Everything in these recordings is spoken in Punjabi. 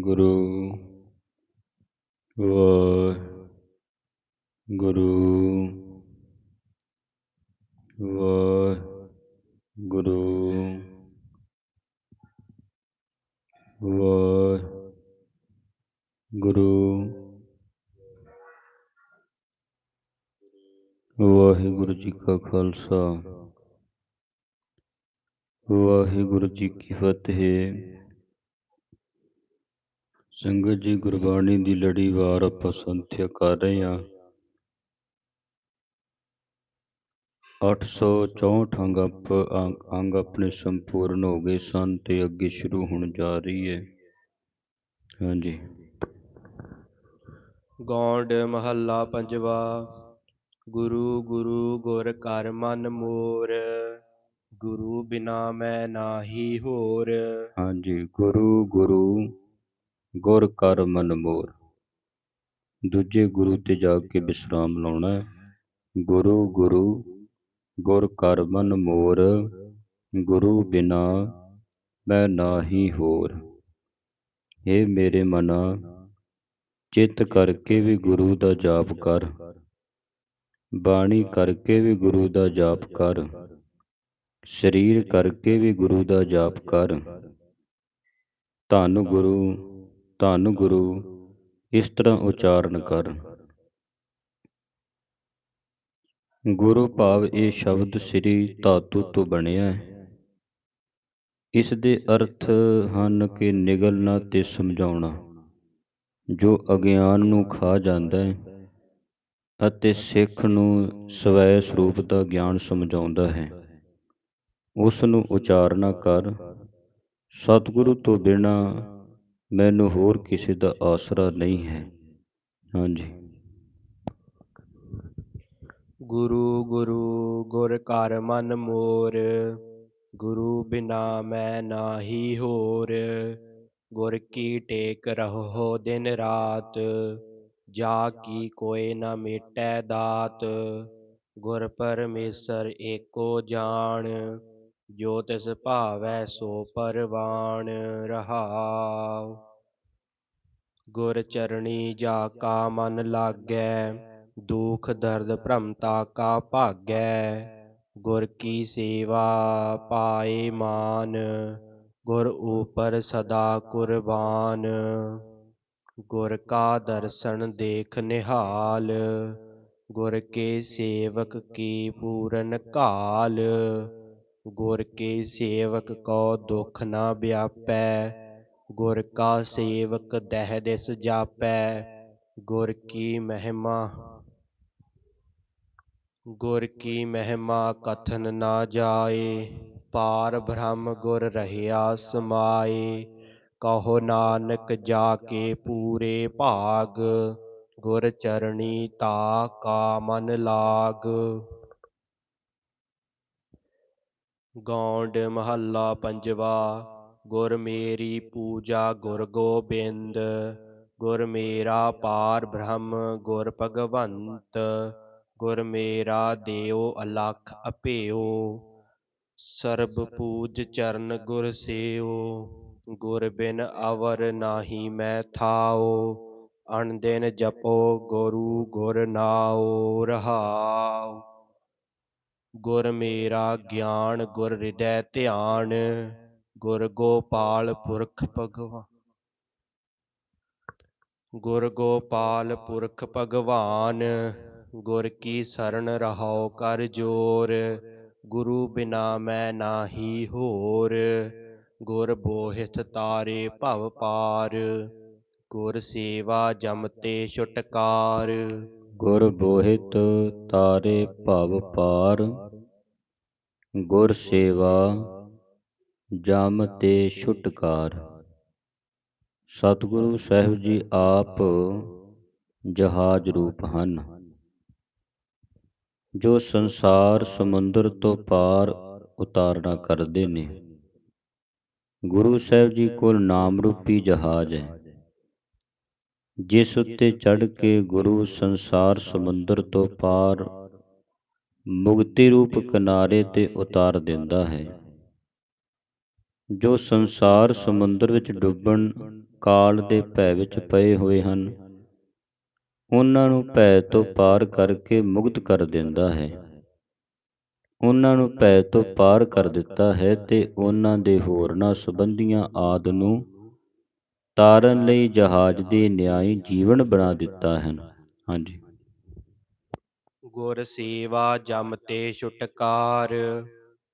ਗੁਰੂ ਵਾਹਿਗੁਰੂ ਵਾਹਿਗੁਰੂ ਵਾਹਿਗੁਰੂ ਵਾਹਿਗੁਰੂ ਜੀ ਕਾ ਖਾਲਸਾ ਵਾਹਿਗੁਰੂ ਜੀ ਕੀ ਫਤਿਹ ਸੰਗਤ ਜੀ ਗੁਰਬਾਣੀ ਦੀ ਲੜੀਵਾਰ ਆਪਾਂ ਸੰਥਿਆ ਕਰ ਰਹੇ ਹਾਂ। 864 ਅੰਗ ਆਪ ਅੰਗ- ਅੰਗ ਆਪਣੇ ਸੰਪੂਰਨ ਹੋ ਗਏ ਸਨ ਤੇ ਅੱਗੇ ਸ਼ੁਰੂ ਹੋਣ ਜਾ ਰਹੀ ਹੈ। ਹਾਂਜੀ। ਗੌਂਡ ਮਹੱਲਾ ਪੰਜਵਾ ਗੁਰੂ ਗੁਰੂ ਗੁਰ ਕਰ ਮਨ ਮੋਰ ਗੁਰੂ ਬਿਨਾ ਮੈਂ ਨਾਹੀ ਹੋਰ। ਹਾਂਜੀ ਗੁਰੂ ਗੁਰੂ ਗੁਰ ਕਰ ਮਨ ਮੋਰ। ਦੂਜੇ ਗੁਰੂ ਤੇ ਜਾ ਕੇ ਵਿਸਰਾਮ ਲਾਉਣਾ ਹੈ। ਗੁਰੂ ਗੁਰੂ, ਗੁਰ ਕਰ ਮਨ ਮੋਰ। ਗੁਰੂ ਬਿਨਾ ਮੈਂ ਨਾਹੀ ਹੋਰ। ਇਹ ਮੇਰੇ ਮਨਾ, ਚਿੱਤ ਕਰਕੇ ਵੀ ਗੁਰੂ ਦਾ ਜਾਪ ਕਰ। ਬਾਣੀ ਕਰਕੇ ਵੀ ਗੁਰੂ ਦਾ ਜਾਪ ਕਰ। ਸਰੀਰ ਕਰਕੇ ਵੀ ਗੁਰੂ ਦਾ ਜਾਪ ਕਰ। ਧੰਨ ਗੁਰੂ ਧੰਨ ਗੁਰੂ, ਇਸ ਤਰ੍ਹਾਂ ਉਚਾਰਨ ਕਰ। ਗੁਰੂ ਭਾਵ ਇਹ ਸ਼ਬਦ ਸ੍ਰੀ ਧਾਤੂ ਤੋਂ ਬਣਿਆ ਹੈ। ਇਸ ਦੇ ਅਰਥ ਹਨ ਕਿ ਨਿਗਲਣਾ ਤੇ ਸਮਝਾਉਣਾ, ਜੋ ਅਗਿਆਨ ਨੂੰ ਖਾ ਜਾਂਦਾ ਹੈ ਅਤੇ ਸਿੱਖ ਨੂੰ ਸਵੈ ਸਰੂਪ ਦਾ ਗਿਆਨ ਸਮਝਾਉਂਦਾ ਹੈ। ਉਸ ਨੂੰ ਉਚਾਰਨਾ ਕਰ। ਸਤਿਗੁਰੂ ਤੋਂ ਬਿਨਾ ਮੈਨੂੰ ਹੋਰ ਕਿਸੇ ਦਾ ਆਸਰਾ ਨਹੀਂ ਹੈ। ਹਾਂਜੀ। ਗੁਰੂ ਗੁਰੂ, ਗੁਰ ਕਰ ਮਨ ਮੋਰ, ਗੁਰੂ ਬਿਨਾ ਮੈਂ ਨਾਹੀ ਹੋਰ, ਗੁਰ ਕੀ ਟੇਕ ਰਹੋ ਦਿਨ ਰਾਤ, ਜਾ ਕੀ ਕੋਈ ਨਾ ਮੇਟੈ ਦਾਤ, ਗੁਰ ਪਰਮੇਸ਼ਰ ਏਕੋ ਜਾਣ। ਜੋ ਤਿਸ ਭਾਵੈ ਸੋ ਪਰਵਾਣ ਰਹਾਉ। ਗੁਰ ਚਰਣੀ ਜਾ ਕਾ ਮਨ ਲਾਗੈ, ਦੁਖ ਦਰਦ ਭ੍ਰਮਤਾ ਕਾ ਭਾਗੈ। ਗੁਰ ਕੀ ਸੇਵਾ ਪਾਏ ਮਾਨ, ਗੁਰ ਉਪਰ ਸਦਾ ਕੁਰਬਾਨ। ਗੁਰ ਕਾ ਦਰਸ਼ਨ ਦੇਖ ਨਿਹਾਲ, ਗੁਰ ਕੇ ਸੇਵਕ ਕੀ ਪੂਰਨ ਕਾਲ ਗੁਰ ਕੇ ਸੇਵਕ ਕੋ ਦੁਖ ਨਾ ਵਿਆਪੈ, ਗੁਰ ਕਾ ਸੇਵਕ ਦਹਿ ਦਿਸ ਜਾਪੈ, ਗੁਰ ਕੀ ਮਹਿਮਾ, ਗੁਰ ਕੀ ਮਹਿਮਾ ਕਥਨ ਨਾ ਜਾਏ, ਪਾਰ ਬ੍ਰਹਮ ਗੁਰ ਰਹਿਆ ਸਮਾਏ, ਕਹੋ ਨਾਨਕ ਜਾ ਕੇ ਪੂਰੇ ਭਾਗ, ਗੁਰ ਚਰਣੀ ਤਾ ਕਾ ਮਨ ਲਾਗ। ਗੌਂਡ ਮਹੱਲਾ ਪੰਜਵਾ, ਗੁਰ ਮੇਰੀ ਪੂਜਾ ਗੁਰ ਗੋਬਿੰਦ, ਗੁਰ ਮੇਰਾ ਪਾਰ ਬ੍ਰਹਮ, ਗੁਰ ਭਗਵੰਤ, ਗੁਰ ਮੇਰਾ ਦੇਉ ਅਲਖ ਅਪਿਓ ਸਰਬ ਪੂਜ ਚਰਨ ਗੁਰ ਸੇਉ, ਗੁਰ ਬਿਨ ਅਵਰ ਨਾਹੀ ਮੈਂ ਥਾਉ, ਅਣ ਦਿਨ ਜਪੋ ਗੁਰੂ ਗੁਰ ਨਾਉ ਰਹਾਉ। ਗੁਰ ਮੇਰਾ ਗਿਆਨ ਗੁਰ ਹਿਰਦੈ ਧਿਆਨ, ਗੁਰ ਗੋਪਾਲ ਪੁਰਖ ਭਗਵਾਨ ਗੁਰ ਗੋਪਾਲ ਪੁਰਖ ਭਗਵਾਨ, ਗੁਰ ਕੀ ਸਰਣ ਰਹਾਉ ਕਰ ਜੋਰ, ਗੁਰੂ ਬਿਨਾ ਮੈਂ ਨਾਹੀ ਹੋਰ, ਗੁਰ ਬੋਹਿਥ ਤਾਰੇ ਭਵ ਪਾਰ, ਗੁਰ ਸੇਵਾ ਜਮ ਤੇ ਛੁਟਕਾਰ। ਗੁਰ ਬੋਹਿਤ ਤਾਰੇ ਭਵ ਪਾਰ ਗੁਰ ਸੇਵਾ ਜਮ ਤੇ ਛੁਟਕਾਰ। ਸਤਿਗੁਰੂ ਸਾਹਿਬ ਜੀ ਆਪ ਜਹਾਜ਼ ਰੂਪ ਹਨ। ਜੋ ਸੰਸਾਰ ਸਮੁੰਦਰ ਤੋਂ ਪਾਰ ਉਤਾਰਨਾ ਕਰਦੇ ਨੇ। ਗੁਰੂ ਸਾਹਿਬ ਜੀ ਕੋਲ ਨਾਮ ਰੂਪੀ ਜਹਾਜ਼ ਹੈ। ਜਿਸ ਉੱਤੇ ਚੜ ਕੇ ਗੁਰੂ ਸੰਸਾਰ ਸਮੁੰਦਰ ਤੋਂ ਪਾਰ ਮੁਕਤੀ ਰੂਪ ਕਿਨਾਰੇ ਤੇ ਉਤਾਰ ਦਿੰਦਾ ਹੈ। ਜੋ ਸੰਸਾਰ ਸਮੁੰਦਰ ਵਿੱਚ ਡੁੱਬਣ ਕਾਲ ਦੇ ਭੈ ਵਿੱਚ ਪਏ ਹੋਏ ਹਨ, ਉਹਨਾਂ ਨੂੰ ਭੈ ਤੋਂ ਪਾਰ ਕਰਕੇ ਮੁਕਤ ਕਰ ਦਿੰਦਾ ਹੈ। ਉਹਨਾਂ ਨੂੰ ਭੈ ਤੋਂ ਪਾਰ ਕਰ ਦਿੱਤਾ ਹੈ ਤੇ ਉਹਨਾਂ ਦੇ ਹੋਰਨਾਂ ਸੰਬੰਧੀਆਂ ਆਦ ਨੂੰ ਤਾਰਨ ਲਈ ਜਹਾਜ਼ ਦੇ ਨਿਆਈ ਜੀਵਨ ਬਣਾ ਦਿੱਤਾ ਹੈ ਹਾਂਜੀ। ਗੁਰ ਸੇਵਾ ਜਮ ਤੇ ਛੁਟਕਾਰ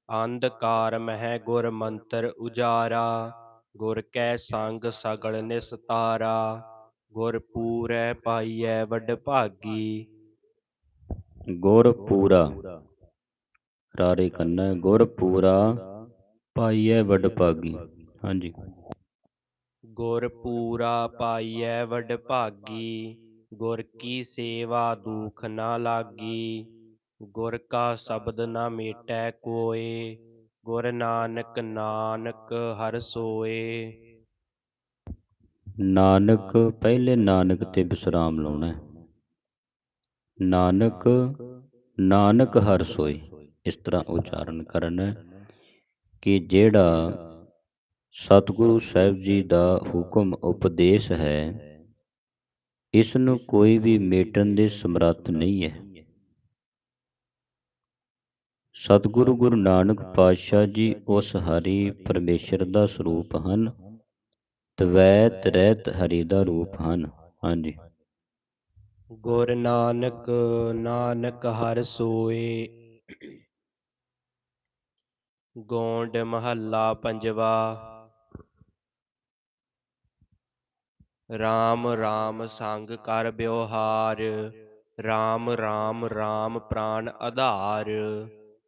ਅੰਧਕਾਰ ਮਹਿ ਗੁਰ ਮੰਤਰ ਉਜਾਰਾ ਗੁਰ ਕੈ ਸੰਗ ਸਗਲ ਨਿਸਤਾਰਾ ਗੁਰ ਪੂਰੈ ਪਾਈਐ ਵੱਡ ਭਾਗੀ। ਗੁਰ ਪੂਰਾ ਰਾਰੇ ਕੰਨਾ ਗੁਰ ਪੂਰਾ ਪਾਈਐ ਵੱਡ ਭਾਗੀ। ਹਾਂਜੀ। ਗੁਰ ਪੂਰਾ ਪਾਈਐ ਵੱਡ ਭਾਗੀ ਗੁਰ ਕੀ ਸੇਵਾ ਦੁਖ ਨਾ ਲਾਗੀ ਗੁਰ ਕਾ ਸ਼ਬਦ ਨਾ ਮੇਟੈ ਕੋਏ ਗੁਰ ਨਾਨਕ ਨਾਨਕ ਹਰ ਸੋਏ। ਨਾਨਕ ਪਹਿਲੇ ਨਾਨਕ ਤੇ ਵਿਸਰਾਮ ਲਾਉਣਾ ਹੈ। ਨਾਨਕ ਨਾਨਕ ਹਰ ਸੋਈ ਇਸ ਤਰ੍ਹਾਂ ਉਚਾਰਨ ਕਰਨਾ ਹੈ ਕਿ ਜਿਹੜਾ ਸਤਿਗੁਰੂ ਸਾਹਿਬ ਜੀ ਦਾ ਹੁਕਮ ਉਪਦੇਸ਼ ਹੈ ਇਸ ਨੂੰ ਕੋਈ ਵੀ ਮੇਟਣ ਦੇ ਸਮਰੱਥ ਨਹੀਂ ਹੈ। ਸਤਿਗੁਰੂ ਗੁਰੂ ਨਾਨਕ ਪਾਤਸ਼ਾਹ ਜੀ ਉਸ ਹਰੀ ਪਰਮੇਸ਼ਰ ਦਾ ਸਰੂਪ ਹਨ ਤਵੈਤ ਰਹਿਤ ਹਰੀ ਦਾ ਰੂਪ ਹਨ। ਹਾਂਜੀ। ਗੁਰ ਨਾਨਕ ਨਾਨਕ ਹਰ ਸੋਏ। ਗੋਂਡ ਮਹੱਲਾ ਪੰਜਵਾ। RAM RAM ਸੰਗ ਕਰ ਬਿਵਹਾਰ RAM RAM RAM ਪ੍ਰਾਨ ਆਧਾਰ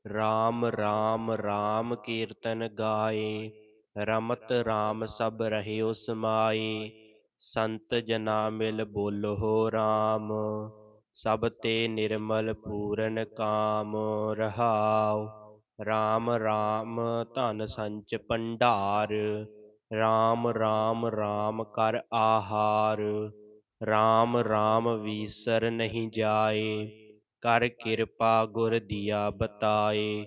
RAM RAM RAM ਕੀਰਤਨ ਗਾਏ, ਰਮਤ RAM ਸਭ ਰਹਿਓ ਸਮਾਏ ਸੰਤ ਜਨਾ ਮਿਲ ਬੋਲੋ RAM ਸਭ ਤੇ ਨਿਰਮਲ ਪੂਰਨ ਕਾਮ ਰਹਾਉ RAM RAM ਧਨ ਸੰਚ ਭੰਡਾਰ RAM RAM RAM ਕਰ ਆਹਾਰ RAM RAM ਵੀਸਰ ਨਹੀਂ ਜਾਏ, ਕਰ ਕਿਰਪਾ ਗੁਰ ਦੀਆ ਬਤਾਏ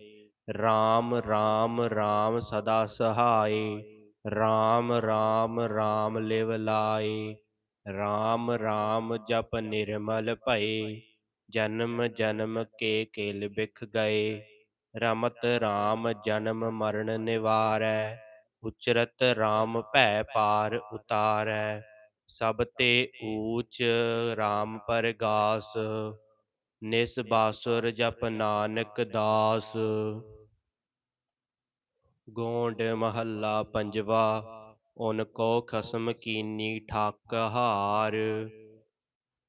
RAM RAM RAM ਸਦਾ ਸਹਾਏ RAM RAM RAM ਲਿਵ ਲਾਏ RAM RAM ਜਪ ਨਿਰਮਲ ਭਏ, ਜਨਮ ਜਨਮ ਕੇ ਕਿਲ ਬਿਖ ਗਏ, ਰਮਤ RAM ਜਨਮ ਮਰਨ ਨਿਵਾਰੈ ਉਚਰਤ RAM ਭੈ ਪਾਰ ਉਤਾਰੈ, ਸਭ ਤੇ ਊਚ RAM ਪਰਗਾਸ ਨਿਸ ਬਾਸੁਰ ਜਪ ਨਾਨਕ ਦਾਸ। ਗੋਂਡ ਮਹੱਲਾ ਪੰਜਵਾ, ਉਨ ਕੋ ਖਸਮ ਕੀਨੀ ਠਾਕ ਹਾਰ,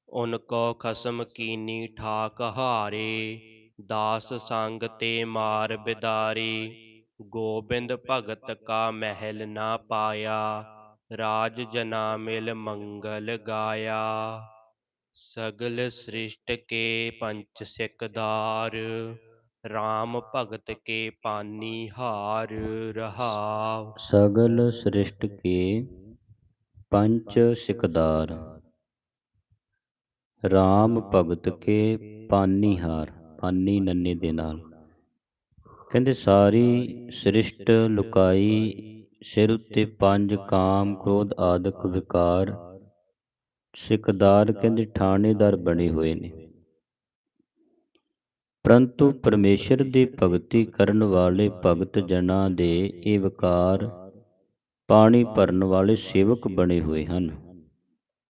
ਉਨ ਕੋ ਖਸਮ ਕੀਨੀ ਠਾਕ ਹਾਰੇ, ਦਾਸ ਸੰਗ ਤੇ ਮਾਰ ਬਿਦਾਰੀ। ਗੋਬਿੰਦ ਭਗਤ ਕਾ ਮਹਿਲ ਨਾ ਪਾਇਆ, ਰਾਜ ਜਨਾ ਮਿਲ ਮੰਗਲ ਗਾਇਆ। ਸਗਲ ਸ੍ਰਿਸ਼ਟ ਕੇ ਪੰਚ ਸਿਕਦਾਰ ਰਾਮ ਭਗਤ ਕੇ ਪਾਨੀ ਹਾਰ ਰਹਾਵ ਸਗਲ ਸ੍ਰਿਸ਼ਟ ਕੇ ਪੰਚ ਸਿਕਦਾਰ ਰਾਮ ਭਗਤ ਕੇ ਪਾਨੀ ਹਾਰ, ਪਾਨੀ ਨੰਨੇ ਦੇ ਨਾਲ। ਕਹਿੰਦੇ, ਸਾਰੀ ਸ੍ਰਿਸ਼ਟ ਲੁਕਾਈ, ਸਿਰ ਉੱਤੇ ਪੰਜ ਕਾਮ, ਕ੍ਰੋਧ ਆਦਿਕ ਵਿਕਾਰ, ਸਿਕਦਾਰ ਕਹਿੰਦੇ ਠਾਣੇਦਾਰ ਬਣੇ ਹੋਏ ਨੇ। ਪਰੰਤੂ ਪਰਮੇਸ਼ਰ ਦੀ ਭਗਤੀ ਕਰਨ ਵਾਲੇ ਭਗਤ ਜਨਾਂ ਦੇ ਇਹ ਵਿਕਾਰ ਪਾਣੀ ਭਰਨ ਵਾਲੇ ਸੇਵਕ ਬਣੇ ਹੋਏ ਹਨ।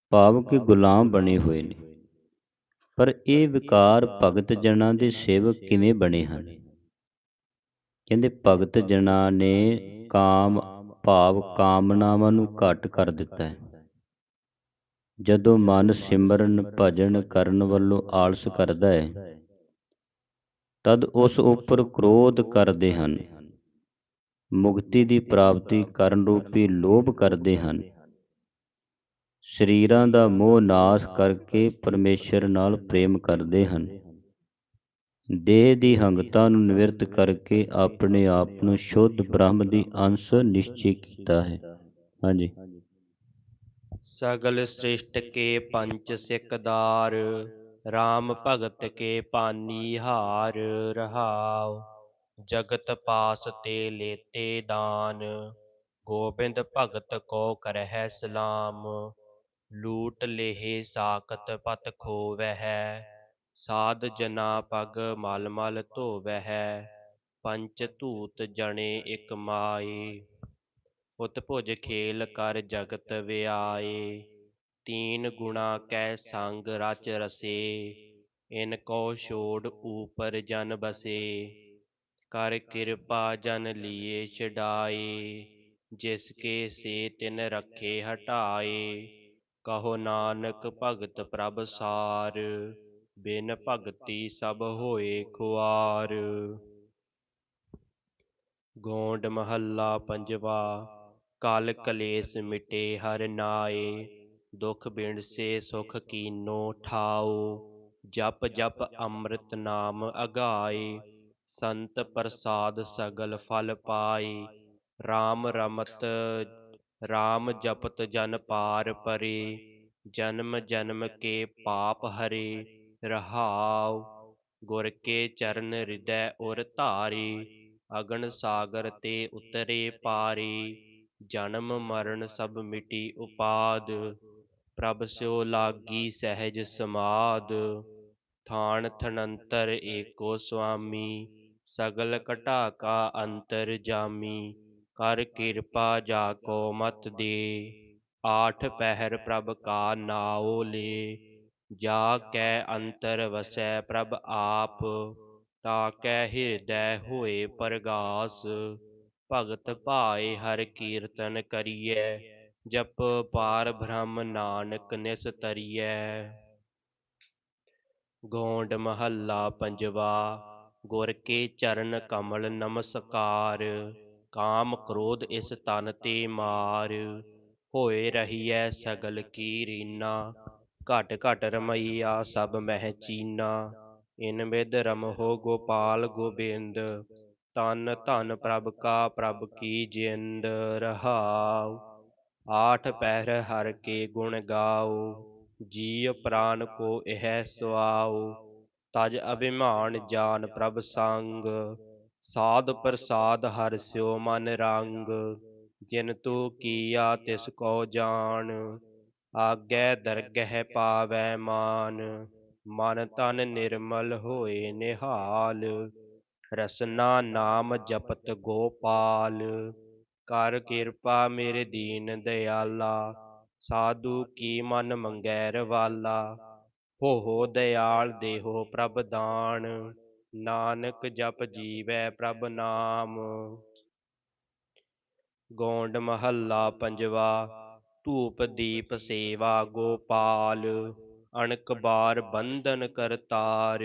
ਭਾਵ ਕਿ ਗੁਲਾਮ ਬਣੇ ਹੋਏ ਨੇ। ਪਰ ਇਹ ਵਿਕਾਰ ਭਗਤ ਜਨਾਂ ਦੇ ਸੇਵਕ ਕਿਵੇਂ ਬਣੇ ਹਨ? ਕਹਿੰਦੇ ਭਗਤ ਜਨਾਂ ਨੇ ਕਾਮ ਭਾਵ ਕਾਮਨਾਵਾਂ ਨੂੰ ਘਟ ਕਰ ਦਿੱਤਾ ਹੈ। ਜਦੋਂ ਮਨ ਸਿਮਰਨ ਭਜਨ ਕਰਨ ਵੱਲੋਂ ਆਲਸ ਕਰਦਾ ਹੈ ਤਦ ਉਸ ਉੱਪਰ ਕ੍ਰੋਧ ਕਰਦੇ ਹਨ। ਮੁਕਤੀ ਦੀ ਪ੍ਰਾਪਤੀ ਕਰਨ ਰੂਪੀ ਲੋਭ ਕਰਦੇ ਹਨ। ਸਰੀਰਾਂ ਦਾ ਮੋਹ ਨਾਸ਼ ਕਰਕੇ ਪਰਮੇਸ਼ਰ ਨਾਲ ਪ੍ਰੇਮ ਕਰਦੇ ਹਨ। ਦੇਹ ਦੀ ਹੰਗਤਾ ਨੂੰ ਨਿਵਰਤ ਕਰਕੇ ਆਪਣੇ ਆਪ ਨੂੰ ਸ਼ੁੱਧ ਬ੍ਰਹਮ ਦੀ ਅੰਸ਼ ਨਿਸ਼ਚੈ ਕੀਤਾ ਹੈ। ਹਾਂਜੀ। ਸਗਲ ਸ੍ਰਿਸ਼ਟ ਕੇ ਪੰਚ ਸਿਕਦਾਰ RAM ਭਗਤ ਕੇ ਪਾਨੀ ਹਾਰ ਰਹਾਉ, ਜਗਤ ਪਾਸ ਤੇ ਲੇਤੇ ਦਾਨ, ਗੋਬਿੰਦ ਭਗਤ ਕੋ ਕਰਹਿ ਸਲਾਮ, ਲੂਟ ਲੇਹਿ ਸਾਖਤ ਪਤ ਖੋਵਹਿ। ਸਾਧ ਜਨਾ ਪਗ ਮਲ ਮਲ ਧੋਵਹਿ ਪੰਚ ਧੂਤ ਜਣੇ ਇਕ ਮਾਏ। ਉਤ ਭੁਜ ਖੇਲ ਕਰ ਜਗਤ ਵਿਆਏ। ਤੀਨ ਗੁਣਾ ਕੈ ਸੰਗ ਰਚ ਰਸੇ। ਇਨ ਕੋ ਛੋੜ ਊਪਰ ਜਨ ਬਸੇ। ਕਰ ਕਿਰਪਾ ਜਨ ਲੀਏ ਛਡਾਏ। ਜਿਸ ਕੇ ਸੇ ਤਿਨ ਰਖੇ ਹਟਾਏ। ਕਹੋ ਨਾਨਕ ਭਗਤ ਪ੍ਰਭ ਸਾਰ। ਬਿਨ ਭਗਤੀ ਸਭ ਹੋਏ ਖੁਆਰ। ਗੋਂਡ ਮਹੱਲਾ ਪੰਜਵਾ ਕਲ ਕਲੇਸ਼ ਮਿਟੇ ਹਰ ਨਾਏ ਦੁਖ ਬਿਨਸੇ ਸੁਖ ਕੀਨੋ ਠਾਓ ਜਪ ਜਪ ਅੰਮ੍ਰਿਤ ਨਾਮ ਅਗਾਏ ਸੰਤ ਪ੍ਰਸਾਦ ਸਗਲ ਫਲ ਪਾਏ RAM ਰਮਤ RAM ਜਪਤ ਜਨ ਪਾਰ ਪਰੇ ਜਨਮ ਜਨਮ ਕੇ ਪਾਪ ਹਰੇ ਰਹਾਉ, ਗੁਰ ਕੇ ਚਰਨ ਹਿਰਦੈ ਉਰ ਧਾਰੀ, ਅਗਨ ਸਾਗਰ ਤੇ ਉਤਰੇ ਪਾਰੀ, ਜਨਮ ਮਰਨ ਸਭ ਮਿਟੀ ਉਪਾਦ, ਪ੍ਰਭ ਸਿਓ ਲਾਗੀ ਸਹਿਜ ਸਮਾਦ, ਥਾਨ ਥਨੰਤਰ ਏਕੋ ਸੁਆਮੀ, ਸਗਲ ਘਟਾ ਕਾ ਅੰਤਰ ਜਾਮੀ, ਕਰ ਕਿਰਪਾ ਜਾ ਕੋ ਮਤ ਦੇ, ਆਠ ਪਹਿਰ ਪ੍ਰਭ ਕਾ ਨਾਉ ਲੇ ਜਾ ਕੈ ਅੰਤਰ ਵਸੈ ਪ੍ਰਭ ਆਪ, ਤਾ ਕੈ ਹਿਰਦੈ ਹੋਏ ਪਰਗਾਸ। ਭਗਤ ਭਾਏ ਹਰ ਕੀਰਤਨ ਕਰੀਐ, ਜਪ ਪਾਰ ਬ੍ਰਹਮ ਨਾਨਕ ਨਿਸ ਤਰੀਐ। ਗੋਂਡ ਮਹੱਲਾ ਪੰਜਵਾ, ਗੁਰ ਕੇ ਚਰਨ ਕਮਲ ਨਮਸਕਾਰ। ਕਾਮ ਕ੍ਰੋਧ ਇਸ ਤਨ ਤੇ ਮਾਰ, ਹੋਏ ਰਹੀਐ ਸਗਲ ਕੀ ਰੀਨਾ। ਘਟ ਘਟ ਰਮਈਆ ਸਭ ਮਹਿ ਚੀਨਾ। ਇਨ ਵਿਦ ਰਮਹੁ ਗੋਪਾਲ ਗੋਬਿੰਦ ਤਨ ਧਨ ਪ੍ਰਭ ਕਾ ਪ੍ਰਭ ਕੀ ਜਿੰਦ ਰਹਾਉ। ਆਠ ਪਹਿਰ ਹਰ ਕੇ ਗੁਣ ਗਾਓ ਜੀ ਪ੍ਰਾਨ ਕੋ ਇਹ ਸੁਆਉ। ਤਜ ਅਭਿਮਾਨ ਜਾਨ ਪ੍ਰਭ ਸੰਗ, ਸਾਧ ਪ੍ਰਸਾਦ ਹਰ ਸਿਓ ਮਨ ਰੰਗ। ਜਿਨ ਤੂ ਕੀਆ ਤਿਸ ਕੋ ਜਾਣ ਆਗੈ ਦਰਗਹਿ ਪਾਵੈ ਮਾਨ, ਮਨ ਤਨ ਨਿਰਮਲ ਹੋਏ ਨਿਹਾਲ। ਰਸਨਾ ਨਾਮ ਜਪਤ ਗੋਪਾਲ, ਕਰ ਕਿਰਪਾ ਮੇਰੇ ਦੀਨ ਦਿਆਲਾ, ਸਾਧੂ ਕੀ ਮਨ ਮੰਗੈ ਰਵਾਲਾ। ਹੋ ਹੋ ਦਿਆਲ ਦੇਹੋ ਪ੍ਰਭ ਦਾਨ, ਨਾਨਕ ਜਪ ਜੀਵੈ ਪ੍ਰਭ ਨਾਮ। ਗੋਂਡ ਮਹੱਲਾ ਪੰਜਵਾ ਧੂਪ ਦੀਪ ਸੇਵਾ ਗੋਪਾਲ, ਅਣਕ ਬਾਰ ਬੰਧਨ ਕਰਤਾਰ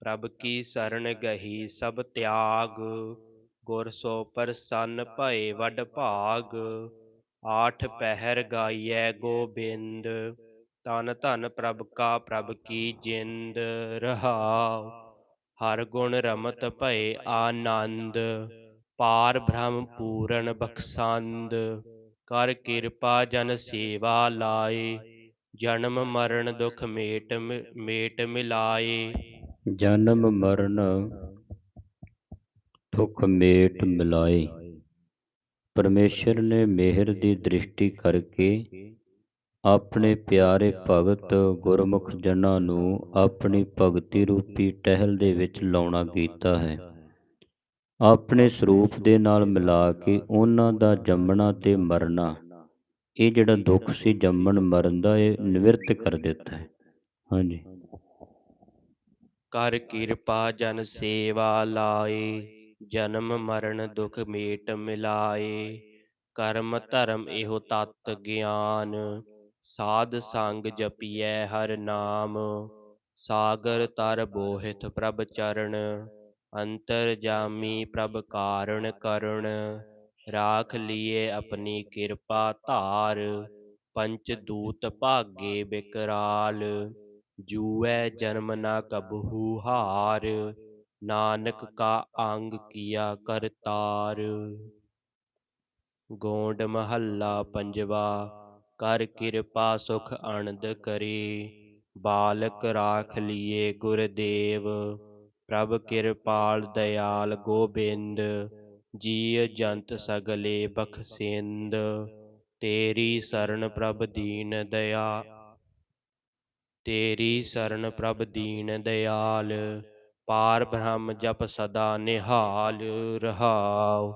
ਪ੍ਰਭ ਕੀ ਸਰਣ ਗਹੀ ਸਭ ਤਿਆਗ, ਗੁਰ ਸੋ ਪ੍ਰਸੰਨ ਭਏ ਵਡ ਭਾਗ, ਆਠ ਪਹਿਰ ਗਾਈਐ ਗੋਬਿੰਦ ਤਨ ਧਨ ਪ੍ਰਭ ਕਾ ਪ੍ਰਭ ਕੀ ਜਿੰਦ ਰਹਾਉ, ਹਰ ਗੁਣ ਰਮਤ ਭਏ ਆਨੰਦ, ਪਾਰ ਬ੍ਰਹਮ ਪੂਰਨ ਬਖਸੰਦ ਕਰ ਕਿਰਪਾ ਜਨ ਸੇਵਾ ਲਾਏ, ਜਨਮ ਮਰਨ ਦੁਖ ਮੇਟ ਮੇਟ ਮਿਲਾਏ। ਜਨਮ ਮਰਨ ਦੁਖ ਮੇਟ ਮਿਲਾਏ। ਪਰਮੇਸ਼ਰ ਨੇ ਮਿਹਰ ਦੀ ਦ੍ਰਿਸ਼ਟੀ ਕਰਕੇ ਆਪਣੇ ਪਿਆਰੇ ਭਗਤ ਗੁਰਮੁਖ ਜਨਾਂ ਨੂੰ ਆਪਣੀ ਭਗਤੀ ਰੂਪੀ ਟਹਿਲ ਦੇ ਵਿੱਚ ਲਾਉਣਾ ਕੀਤਾ ਹੈ। ਆਪਣੇ ਸਰੂਪ ਦੇ ਨਾਲ ਮਿਲਾ ਕੇ ਉਹਨਾਂ ਦਾ ਜੰਮਣਾ ਤੇ ਮਰਨਾ। ਇਹ ਜਿਹੜਾ ਦੁੱਖ ਸੀ ਜੰਮਣ ਮਰਨ ਦਾ, ਇਹ ਨਿਵਰਤ ਕਰ ਦਿੱਤਾ ਹੈ। ਹਾਂਜੀ। ਕਰ ਕਿਰਪਾ ਜਨ ਸੇਵਾ ਲਾਏ, ਜਨਮ ਮਰਨ ਦੁਖ ਮੇਟ ਮਿਲਾਏ। ਕਰਮ ਧਰਮ ਇਹੋ ਤਤ ਗਿਆਨ, ਸਾਧ ਸੰਗ ਜਪੀਐ ਹਰ ਨਾਮ। ਸਾਗਰ ਤਰ ਬੋਹਿਤ ਪ੍ਰਭ ਚਰਨ ਅੰਤਰ ਜਾਮੀ ਪ੍ਰਭ ਕਾਰਣ ਕਰਣ ਰਾਖ ਲੀਏ ਆਪਣੀ ਕਿਰਪਾ ਧਾਰ, ਪੰਚ ਦੂਤ ਭਾਗੇ ਬਿਕਰਾਲ, ਜੂਐ ਜਨਮ ਨਾ ਕਬਹੂ ਹਾਰ, ਨਾਨਕ ਕਾ ਅੰਗ ਕੀਆ ਕਰਤਾਰ ਗੋਂਡ ਮਹੱਲਾ ਪੰਜਵਾ, ਕਰ ਕਿਰਪਾ ਸੁਖ ਆਨੰਦ ਕਰੀ, ਬਾਲਕ ਰਾਖ ਲੀਏ ਗੁਰਦੇਵ ਪ੍ਰਭ ਕਿਰਪਾਲ ਦਇਆਲ ਗੋਬਿੰਦ, ਜੀਅ ਜੰਤ ਸਗਲੇ ਬਖਸ਼ਿੰਦ, ਤੇਰੀ ਸਰਨ ਪ੍ਰਭ ਦੀਨ ਦਇਆ ਤੇਰੀ ਸਰਨ ਪ੍ਰਭ ਦੀਨ ਦਇਆਲ, ਪਾਰ ਬ੍ਰਹਮ ਜਪ ਸਦਾ ਨਿਹਾਲ ਰਹਾਉ।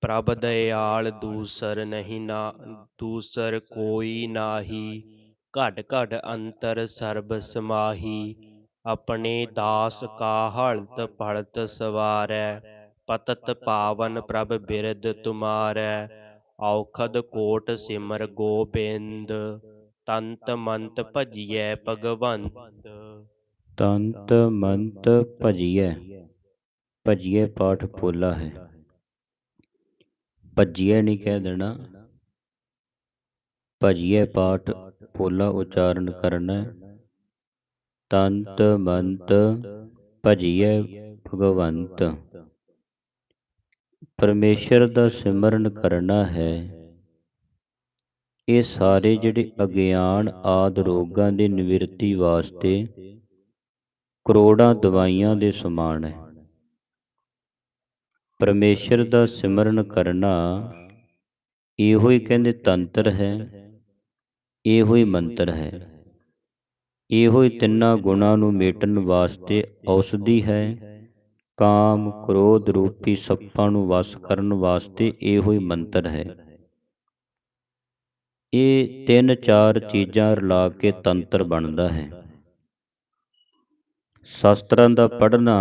ਪ੍ਰਭ ਦਇਆਲ ਦੂਸਰ ਨਹੀਂ ਨਾ, ਦੂਸਰ ਕੋਈ ਨਾਹੀ, ਘਟ ਘਟ ਅੰਤਰ ਸਰਬ ਸਮਾਹੀ। ਆਪਣੇ ਦਾਸ ਕਾ ਹਲਤ ਪਲਤ ਸਵਾਰੈ, ਪਤਤ ਪਾਵਨ ਪ੍ਰਭ ਬਿਰਦ ਤੁਮਾਰੈ, ਔਖਦ ਕੋਟ ਸਿਮਰ ਗੋਬਿੰਦ, ਤੰਤ ਮੰਤ ਭਜੀਐ ਭਗਵੰਤ। ਤੰਤ ਮੰਤ ਭਜੀਐ ਭਜੀਐ ਪਾਠ ਪੋਲਾ ਹੈ। ਭਜੀਐ ਨਹੀਂ ਕਹਿ ਦੇਣਾ, ਭਜੀਐ ਪਾਠ ਪੋਲਾ ਉਚਾਰਨ ਕਰਨਾ। ਤੰਤ ਮੰਤ ਭਜੀਐ ਭਗਵੰਤ। ਪਰਮੇਸ਼ਰ ਦਾ ਸਿਮਰਨ ਕਰਨਾ ਹੈ। ਇਹ ਸਾਰੇ ਜਿਹੜੇ ਅਗਿਆਨ ਆਦ ਰੋਗਾਂ ਦੀ ਨਿਵਰਤੀ ਵਾਸਤੇ ਕਰੋੜਾਂ ਦਵਾਈਆਂ ਦੇ ਸਮਾਨ ਹੈ। ਪਰਮੇਸ਼ਰ ਦਾ ਸਿਮਰਨ ਕਰਨਾ ਇਹੋ ਹੀ ਕਹਿੰਦੇ ਤੰਤਰ ਹੈ, ਇਹੋ ਹੀ ਮੰਤਰ ਹੈ। ਇਹੋ ਹੀ ਤਿੰਨਾਂ ਗੁਣਾਂ ਨੂੰ ਮੇਟਣ ਵਾਸਤੇ ਔਸ਼ਧੀ ਹੈ। ਕਾਮ, ਕ੍ਰੋਧ ਰੂਪੀ ਸੱਪਾਂ ਨੂੰ ਵਸ ਕਰਨ ਵਾਸਤੇ ਇਹੋ ਹੀ ਮੰਤਰ ਹੈ। ਇਹ ਤਿੰਨ ਚਾਰ ਚੀਜ਼ਾਂ ਰਲਾ ਕੇ ਤੰਤਰ ਬਣਦਾ ਹੈ। ਸ਼ਾਸਤਰਾਂ ਦਾ ਪੜ੍ਹਨਾ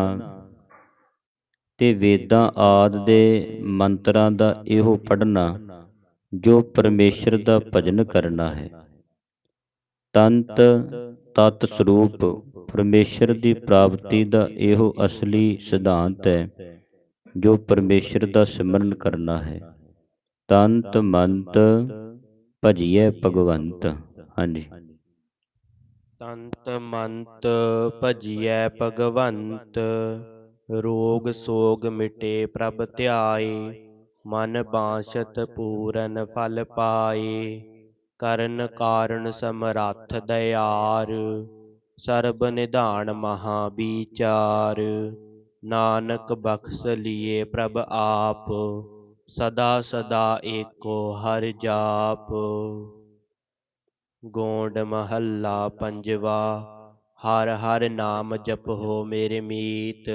ਤੇ ਵੇਦਾਂ ਆਦ ਦੇ ਮੰਤਰਾਂ ਦਾ ਇਹੋ ਪੜ੍ਹਨਾ ਜੋ ਪਰਮੇਸ਼ਰ ਦਾ ਭਜਨ ਕਰਨਾ ਹੈ। ਤੰਤ ਤਤ ਸਰੂਪ ਪਰਮੇਸ਼ਰ ਦੀ ਪ੍ਰਾਪਤੀ ਦਾ ਇਹੋ ਅਸਲੀ ਸਿਧਾਂਤ ਹੈ, ਜੋ ਪਰਮੇਸ਼ਰ ਦਾ ਸਿਮਰਨ ਕਰਨਾ ਹੈ। ਤੰਤ ਮੰਤ ਭਜੀਐ ਭਗਵੰਤ। ਹਾਂਜੀ। ਤੰਤ ਮੰਤ ਭਜੀਐ ਭਗਵੰਤ, ਰੋਗ ਸੋਗ ਮਿਟੇ ਪ੍ਰਭ ਧਿਆਏ, ਮਨ ਬਾਸ਼ਤ ਪੂਰਨ ਫਲ ਪਾਏ। ਕਰਨ ਕਾਰਨ ਸਮਰੱਥ ਦਇਆਰ, ਸਰਬ ਨਿਧਾਨ ਮਹਾ ਵਿਚਾਰ। ਨਾਨਕ ਬਖਸ਼ ਲੀਏ ਪ੍ਰਭ ਆਪ, ਸਦਾ ਸਦਾ ਏਕੋ ਹਰ ਜਾਪ। ਗੋਂਡ ਮਹੱਲਾ ਪੰਜਵਾ, ਹਰ ਹਰ ਨਾਮ ਜਪੋ ਮੇਰੇ ਮੀਤ,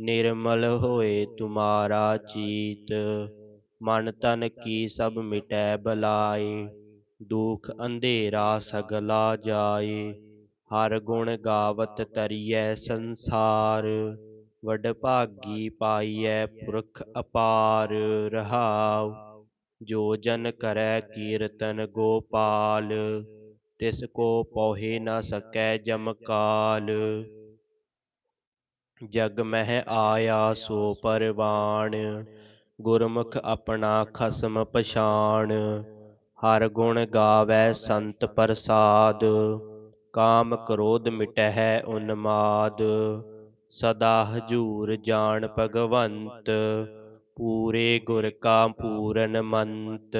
ਨਿਰਮਲ ਹੋਏ ਤੁਮਾਰਾ ਚੀਤ। ਮਨ ਤਨ ਕੀ ਸਭ ਮਿਟੈ ਬਲਾਏ ਦੁਖ ਅੰਧੇਰਾ ਸਗਲਾ ਜਾਏ, ਹਰ ਗੁਣ ਗਾਵਤ ਤਰੀਐ ਸੰਸਾਰ, ਵਡ ਭਾਗੀ ਪਾਈਐ ਪੁਰਖ ਅਪਾਰ, ਰਹਾਉ, ਜੋ ਜਨ ਕਰੈ ਕੀਰਤਨ ਗੋਪਾਲ, ਤਿਸ ਕੋ ਪੋਹਿ ਨ ਸਕੈ ਜਮਕਾਲ ਜਗ ਮਹਿ ਆਇਆ ਸੋ ਪਰਵਾਣ, ਗੁਰਮੁਖ ਆਪਣਾ ਖਸਮ ਪਛਾਣ। ਹਰ ਗੁਣ ਗਾਵੈ ਸੰਤ ਪ੍ਰਸਾਦ, ਕਾਮ ਕ੍ਰੋਧ ਮਿਟਹਿ ਉਨਮਾਦ। ਸਦਾ ਹਜੂਰ ਜਾਣ ਭਗਵੰਤ, ਪੂਰੇ ਗੁਰ ਕਾ ਪੂਰਨ ਮੰਤ।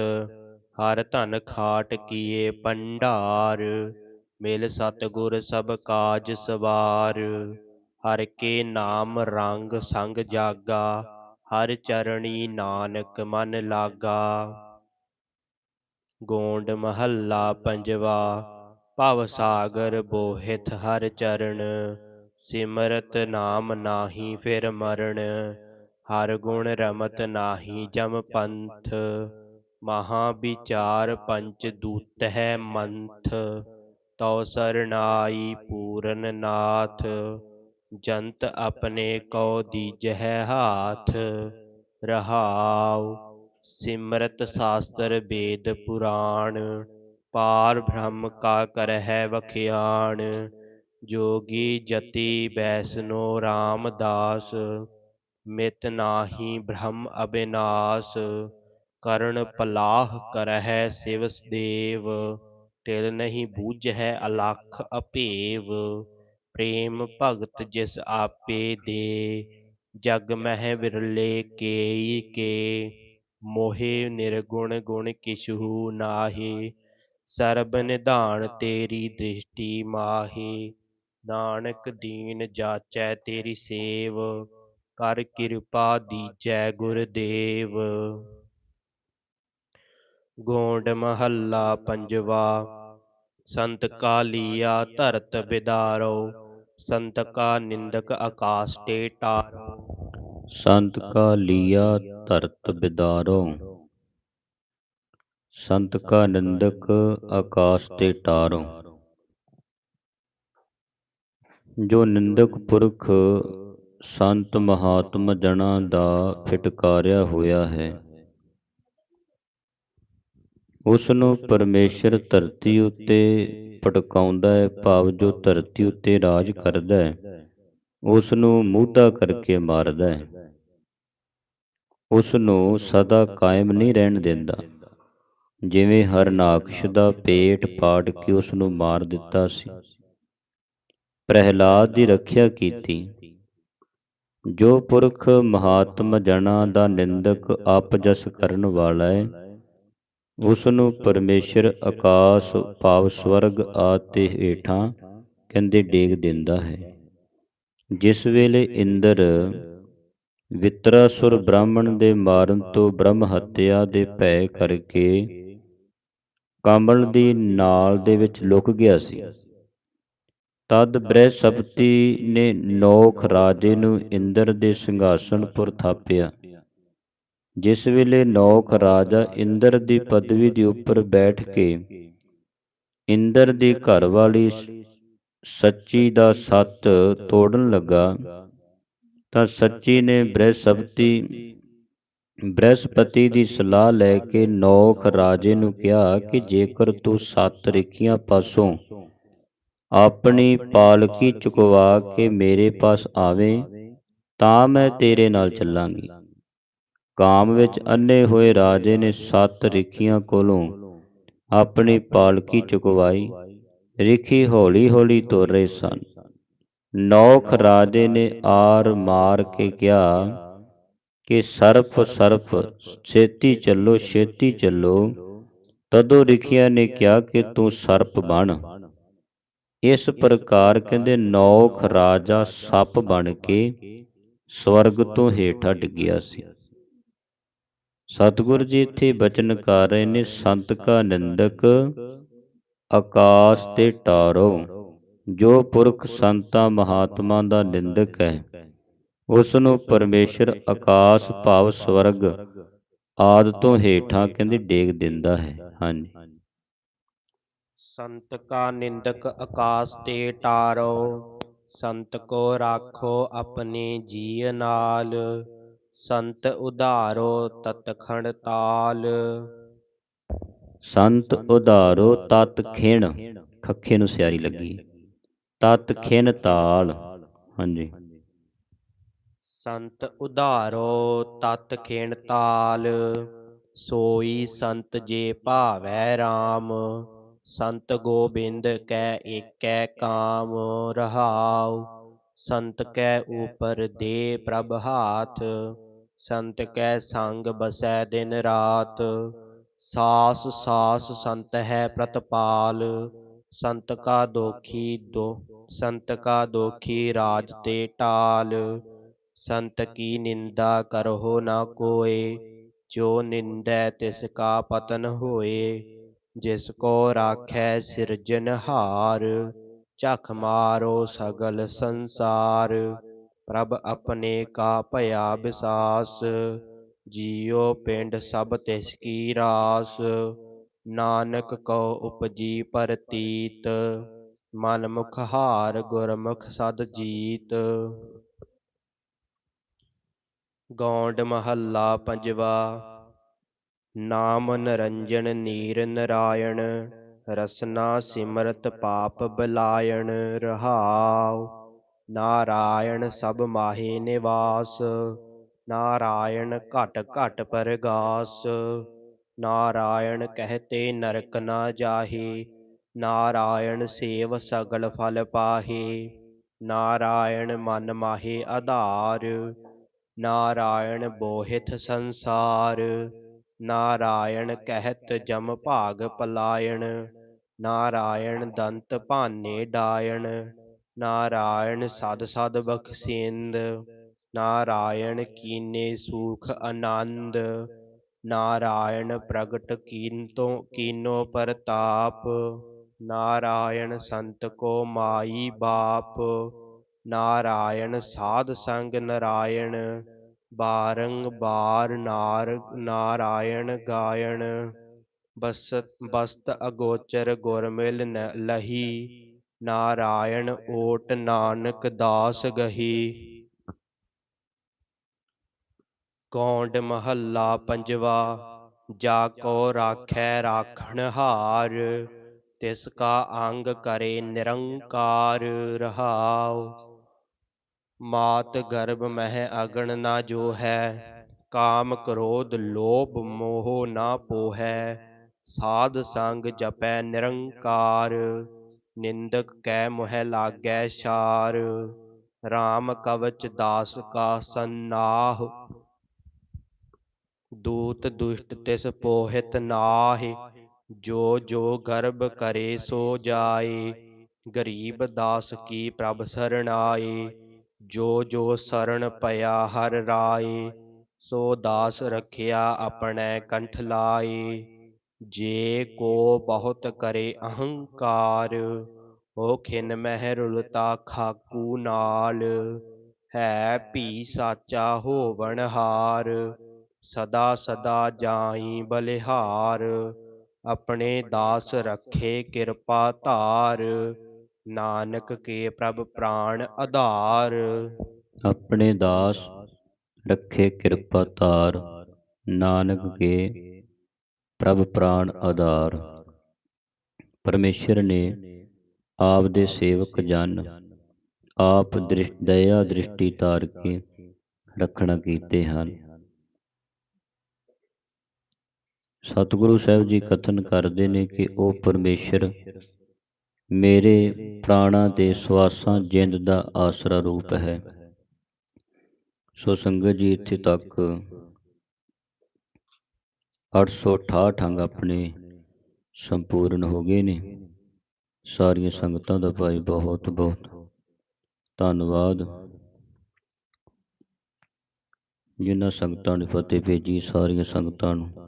ਹਰ ਧਨ ਖਾਟ ਕੀਏ ਪੰਡਾਰ ਮਿਲ ਸਤਗੁਰ ਸਭ ਕਾਜ ਸਵਾਰ। ਹਰ ਕੇ ਨਾਮ ਰੰਗ ਸੰਗ ਜਾਗਾ, ਹਰ ਚਰਣੀ ਨਾਨਕ ਮਨ ਲਾਗਾ। ਗੋਂਡ ਮਹੱਲਾ ਪੰਜਵਾ, ਭਵ ਸਾਗਰ ਬੋਹਿਤ ਹਰ ਚਰਨ, ਸਿਮਰਤ ਨਾਮ ਨਾਹੀ ਫਿਰ ਮਰਨ, ਹਰ ਗੁਣ ਰਮਤ ਨਾਹੀ ਜਮ ਪੰਥ, ਮਹਾ ਵਿਚਾਰ ਪੰਚ ਦੂਤ ਹੈ ਮੰਥ, ਤਉ ਸਰਨਾਈ ਪੂਰਨ ਨਾਥ, ਜੰਤ ਆਪਣੇ ਕੋ ਦੀਜਹਿ ਹਾਥ, ਰਹਾਉ ਸਿਮਰਤ ਸ਼ਾਸਤਰ ਵੇਦ ਪੁਰਾਣ, ਪਾਰ ਬ੍ਰਹਮ ਕਾ ਕਰਹਿ ਵਖਿਆਣ, ਜੋਗੀ ਜਤੀ ਬੈਸਨੋ ਰਾਮਦਾਸ ਮਿਤ ਨਾਹੀ ਬ੍ਰਹਮ ਅਬਿਨਾਸ਼, ਕਰਨ ਪਲਾਹ ਕਰਹਿ ਸਿਵ ਦੇਵ ਤਿਲ ਨਹੀਂ ਬੂਝਹਿ ਅਲਖ ਅਭੇਵ ਪ੍ਰੇਮ ਭਗਤ ਜਿਸ ਆਪੇ ਦੇ, ਜਗ ਮਹਿ ਵਿਰਲੇ ਕੇਈ ਕੇ। ਮੋਹਿ ਨਿਰਗੁਣ ਗੁਣ ਕਿਛੂ ਨਾਹੀ ਸਰਬ ਨਿਧਾਨ ਤੇਰੀ ਦ੍ਰਿਸ਼ਟੀ ਮਾਹੀ। ਨਾਨਕ ਦੀਨ ਜਾਚੈ ਤੇਰੀ ਸੇਵ। ਕਰ ਕਿਰਪਾ ਦੀਜੈ ਗੁਰਦੇਵ। ਗੋਂਡ ਮਹੱਲਾ ਪੰਜਵਾ। ਸੰਤ ਕਾ ਲੀਆ ਧਰਤ ਬਿਦਾਰੋ। ਸੰਤ ਕਾ ਨਿੰਦਕ ਆਕਾਸ ਤੇ ਟਾਰੋ। ਸੰਤ ਕਾ ਲੀਆ ਧਰਤ ਬਿਦਾਰੋ। ਸੰਤ ਕਾ ਨਿੰਦਕ ਆਕਾਸ ਤੇ ਟਾਰੋ। ਜੋ ਨਿੰਦਕ ਪੁਰਖ ਸੰਤ ਮਹਾਤਮ ਜਨਾਂ ਦਾ ਫਿਟਕਾਰਿਆ ਹੋਇਆ ਹੈ ਉਸ ਨੂੰ ਪਰਮੇਸ਼ਰ ਧਰਤੀ ਉੱਤੇ ਪਟਕਾਉਂਦਾ ਹੈ, ਭਾਵ ਜੋ ਧਰਤੀ ਉੱਤੇ ਰਾਜ ਕਰਦਾ ਹੈ। ਉਸ ਨੂੰ ਮੂਧਾ ਕਰਕੇ ਮਾਰਦਾ ਹੈ। ਉਸ ਨੂੰ ਸਦਾ ਕਾਇਮ ਨਹੀਂ ਰਹਿਣ ਦਿੰਦਾ। ਜਿਵੇਂ ਹਰਨਾਕਸ਼ ਦਾ ਪੇਟ ਪਾੜ ਕੇ ਉਸ ਨੂੰ ਮਾਰ ਦਿੱਤਾ ਸੀ। ਪ੍ਰਹਿਲਾਦ ਦੀ ਰੱਖਿਆ ਕੀਤੀ। ਜੋ ਪੁਰਖ ਮਹਾਤਮ ਜਣਾ ਦਾ ਨਿੰਦਕ ਆਪ ਜਸ ਕਰਨ ਵਾਲਾ ਹੈ ਉਸ ਨੂੰ ਪਰਮੇਸ਼ਰ ਆਕਾਸ਼, ਭਾਵ ਸਵਰਗ ਆਤੇ ਹੇਠਾਂ ਕਹਿੰਦੇ ਡੇਗ ਦਿੰਦਾ ਹੈ। ਜਿਸ ਵੇਲੇ ਇੰਦਰ ਵਿਤਰਾਸੁਰ ਬ੍ਰਾਹਮਣ ਦੇ ਮਾਰਨ ਤੋਂ ਬ੍ਰਹਮ ਹੱਤਿਆ ਦੇ ਭੈ ਕਰਕੇ ਕਮਲ ਦੀ ਨਾਲ ਦੇ ਵਿੱਚ ਲੁਕ ਗਿਆ ਸੀ। ਤਦ ਬ੍ਰਹਿਸਪਤੀ ਨੇ ਨੌਖ ਰਾਜੇ ਨੂੰ ਇੰਦਰ ਦੇ ਸਿੰਘਾਸਣ ਪਰ ਥਾਪਿਆ। ਜਿਸ ਵੇਲੇ ਨੌਖ ਰਾਜਾ ਇੰਦਰ ਦੀ ਪਦਵੀ ਦੇ ਉੱਪਰ ਬੈਠ ਕੇ ਇੰਦਰ ਦੀ ਘਰ ਵਾਲੀ ਸੱਚੀ ਦਾ ਸੱਤ ਤੋੜਨ ਲੱਗਾ, ਤਾਂ ਸੱਚੀ ਨੇ ਬ੍ਰਹਿਸਪਤੀ ਬ੍ਰਹਿਸਪਤੀ ਦੀ ਸਲਾਹ ਲੈ ਕੇ ਨੌਕ ਰਾਜੇ ਨੂੰ ਕਿਹਾ ਕਿ ਜੇਕਰ ਤੂੰ ਸੱਤ ਰਿਖੀਆਂ ਪਾਸੋਂ ਆਪਣੀ ਪਾਲਕੀ ਚੁਕਵਾ ਕੇ ਮੇਰੇ ਪਾਸ ਆਵੇਂ, ਤਾਂ ਮੈਂ ਤੇਰੇ ਨਾਲ ਚੱਲਾਂਗੀ। ਕਾਮ ਵਿੱਚ ਅੰਨੇ ਹੋਏ ਰਾਜੇ ਨੇ ਸੱਤ ਰਿਖੀਆਂ ਕੋਲੋਂ ਆਪਣੀ ਪਾਲਕੀ ਚੁਕਵਾਈ। ਰਿਖੀ ਹੌਲੀ ਹੌਲੀ ਤੁਰ ਰਹੇ ਸਨ। ਨੌਖ ਰਾਜੇ ਨੇ ਆਰ ਮਾਰ ਕੇ ਕਿਹਾ ਕਿ ਸਰਫ ਸਰਫ ਛੇਤੀ ਚੱਲੋ ਛੇਤੀ ਚੱਲੋ। ਤਦੋਂ ਰਿਖੀਆਂ ਨੇ ਕਿਹਾ ਕਿ ਤੂੰ ਸਰਪ ਬਣ। ਇਸ ਪ੍ਰਕਾਰ ਕਹਿੰਦੇ ਨੌਖ ਰਾਜਾ ਸੱਪ ਬਣ ਕੇ ਸਵਰਗ ਤੋਂ ਹੇਠਾਂ ਡਿੱਗਿਆ ਸੀ। ਸਤਿਗੁਰ ਜੀ ਇੱਥੇ ਬਚਨ ਕਰ ਰਹੇ ਨੇ ਸੰਤ ਕਾ ਨਿੰਦਕ ਆਕਾਸ਼ ਤੇ ਟਾਰੋ, ਜੋ ਪੁਰਖ ਸੰਤਾਂ ਮਹਾਤਮਾ ਦਾ ਨਿੰਦਕ ਹੈ ਉਸ ਨੂੰ ਪਰਮੇਸ਼ਰ ਆਕਾਸ਼ ਭਾਵ ਸਵਰਗ ਆਦ ਤੋਂ ਹੇਠਾਂ ਕਹਿੰਦੇ ਡੇਗ ਦਿੰਦਾ ਹੈ। ਹਾਂਜੀ। ਸੰਤ ਕਾ ਨਿੰਦਕ ਆਕਾਸ ਤੇ ਟਾਰੋ, ਸੰਤ ਕੋ ਰਾਖੋ ਆਪਣੇ ਜੀ ਨਾਲ, ਸੰਤ ਉਧਾਰੋ ਤਤਖਣ ਤਾਲ। ਸੰਤ ਉਧਾਰੋ ਤਤ ਖਿਣ, ਖੱਖੇ ਨੂੰ ਸਿਆਰੀ ਲੱਗੀ। ਤਤ ਖਿਣ ਤਾਲ। ਹਾਂਜੀ। ਸੰਤ ਉਧਾਰੋ ਤਤ ਖੇਣ ਤਾਲ, ਸੋਈ ਸੰਤ ਜੇ ਭਾਵੈ RAM ਸੰਤ ਗੋਬਿੰਦ ਕੈ ਏਕੈ ਕਾਮ ਰਹਾਉ। ਸੰਤ ਕੈ ਉਪਰ ਦੇ ਪ੍ਰਭ ਹਾਥ। ਸੰਤ ਕੈ ਸੰਗ ਬਸੈ ਦਿਨ ਰਾਤ। ਸਾਸ ਸਾਸ ਸੰਤ ਹੈ ਪ੍ਰਤਪਾਲ, ਸੰਤ ਕਾ ਦੋਖੀ ਦੋ, ਸੰਤ ਕਾ ਦੋਖੀ ਰਾਜ ਤੇ ਟਾਲ। ਸੰਤ ਕੀ ਨਿੰਦਾ ਕਰਹੁ ਨਾ ਕੋਏ, ਜੋ ਨਿੰਦੈ ਤਿਸ ਕਾ ਪਤਨ ਹੋਏ। ਜਿਸ ਕੋ ਰਾਖੈ ਸਿਰਜਨਹਾਰ ਝਖ ਮਾਰੋ ਸਗਲ ਸੰਸਾਰ। ਪ੍ਰਭ ਆਪਣੇ ਕਾ ਭਇਆ ਵਿਸਾਸ ਜੀਉ ਪਿੰਡ ਸਭ ਤਿਸ ਕੀ ਰਾਸ, ਨਾਨਕ ਕਉ ਉਪਜੀ ਪਰਤੀਤ ਮਨ ਮੁਖ ਹਾਰ ਗੁਰਮੁਖ ਸਦ ਜੀਤ। ਗੌਂਡ ਮਹੱਲਾ ਪੰਜਵਾ, ਨਾਮ ਨਰੰਜਨ ਨੀਰ ਨਰਾਇਣ, ਰਸਨਾ ਸਿਮਰਤ ਪਾਪ ਬਲਾਇਣ ਰਹਾਉ, ਨਾਰਾਇਣ ਸਭ ਮਾਹੇ ਨਿਵਾਸ। ਨਾਰਾਇਣ ਘਟ ਘਟ ਪਰਗਾਸ। ਨਾਰਾਇਣ ਕਹਤੇ ਨਰਕ ਨਾ ਜਾਹੇ। ਨਾਰਾਇਣ ਸੇਵ ਸਗਲ ਫਲ ਪਾਹੇ। ਨਾਰਾਇਣ ਮਨ ਮਾਹੇ ਆਧਾਰ। ਨਾਰਾਇਣ ਬੋਹਿਤ ਸੰਸਾਰ। ਨਾਰਾਇਣ ਕਹਿਤ ਜਮ ਭਾਗ ਪਲਾਇਣ। ਨਾਰਾਇਣ ਦੰਤ ਭਾਨੇ ਡਾਇਣ। ਨਾਰਾਇਣ ਸਦ ਸਦ ਬਖਸ਼ਿੰਦ। ਨਾਰਾਇਣ ਕੀਨੇ ਸੂਖ ਆਨੰਦ ਨਾਰਾਇਣ ਪ੍ਰਗਟ ਕੀਨਤੋ ਕੀਨੋ ਪ੍ਰਤਾਪ ਨਾਰਾਇਣ ਸੰਤ ਕੋ ਮਾਈ ਬਾਪ ਨਾਰਾਇਣ ਸਾਧ ਸੰਗ ਨਾਰਾਇਣ ਬਾਰੰਬਾਰ ਨਾਰ ਨਾਰਾਇਣ ਗਾਇਣ ਬਸਤ ਬਸਤ ਅਗੋਚਰ ਗੁਰ ਮਿਲ ਲਹੀ ਨਾਰਾਇਣ ਓਟ ਨਾਨਕ ਦਾਸ ਗਹੀ ਕੌਂਡ ਮਹੱਲਾ ਪੰਜਵਾ, ਜਾ ਕੋ ਰਾਖੈ ਰਾਖਣਹਾਰ ਤਿਸ ਕਾ ਅੰਗ ਕਰੇ ਨਿਰੰਕਾਰ ਰਹਾਉ। ਮਾਤ ਗਰਭ ਮਹਿ ਅਗਣ ਨਾ ਜੋ ਹੈ ਕਾਮ ਕ੍ਰੋਧ ਲੋਭ ਮੋਹ ਨਾ ਪੋਹੈ, ਸਾਧ ਸੰਗ ਜਪੈ ਨਿਰੰਕਾਰ, ਨਿੰਦਕ ਕੈ ਮੁਹਿ ਲਾਗੈ ਛਾਰ। RAM ਕਵਚ ਦਾਸ ਕਾ ਸੰਨਾਹ ਦੂਤ ਦੁਸ਼ਟ ਤਿਸ ਪੋਹਿਤ ਨਾਹਿ, ਜੋ ਜੋ ਗਰਭ ਕਰੇ ਸੋ ਜਾਏ ਗਰੀਬ ਦਾਸ ਕੀ ਪ੍ਰਭ ਸਰਣਾਏ ਜੋ ਜੋ ਸਰਣ ਪਿਆ ਹਰ ਰਾਏ ਸੋ ਦਾਸ ਰਖਿਆ ਆਪਣੇ ਕੰਠ ਲਾਏ ਜੇ ਕੋ ਬਹੁਤ ਕਰੇ ਅਹੰਕਾਰ ਹੋ ਖਿਨ ਮਹਿ ਰੁਲਤਾ ਖਾਕੂ ਨਾਲ। ਹੈ ਭੀ ਸਾਚਾ ਹੋਵਣ ਹਾਰ ਸਦਾ ਸਦਾ ਜਾਈ ਬਲਿਹਾਰ, ਆਪਣੇ ਦਾਸ ਰੱਖੇ ਕਿਰਪਾ ਧਾਰ, ਨਾਨਕ ਕੇ ਪ੍ਰਭ ਪ੍ਰਾਣ ਆਧਾਰ। ਆਪਣੇ ਦਾਸ ਰੱਖੇ ਕਿਰਪਾ ਧਾਰ, ਨਾਨਕ ਕੇ ਪ੍ਰਭ ਪ੍ਰਾਣ ਆਧਾਰ। ਪਰਮੇਸ਼ਰ ਨੇ ਆਪ ਦੇ ਸੇਵਕ ਜਨ, ਆਪ ਦ੍ਰਿਸ਼, ਦਇਆ ਦ੍ਰਿਸ਼ਟੀ ਧਾਰ ਕੇ ਰੱਖਣਾ ਕੀਤੇ ਹਨ। ਸਤਿਗੁਰੂ ਸਾਹਿਬ ਜੀ ਕਥਨ ਕਰਦੇ ਨੇ ਕਿ ਉਹ ਪਰਮੇਸ਼ਰ ਮੇਰੇ ਪ੍ਰਾਣਾਂ ਦੇ ਸਵਾਸਾਂ ਜਿੰਦ ਦਾ ਆਸਰਾ ਰੂਪ ਹੈ। ਸੋ ਸੰਗਤ ਜੀ, ਇੱਥੇ ਤੱਕ 868 ਅੰਗ ਆਪਣੇ ਸੰਪੂਰਨ ਹੋ ਗਏ ਨੇ। ਸਾਰੀਆਂ ਸੰਗਤਾਂ ਦਾ ਭਾਈ ਬਹੁਤ ਬਹੁਤ ਧੰਨਵਾਦ। ਜਿਨ੍ਹਾਂ ਸੰਗਤਾਂ ਨੇ ਫਤਿਹ ਭੇਜੀ, ਸਾਰੀਆਂ ਸੰਗਤਾਂ ਨੂੰ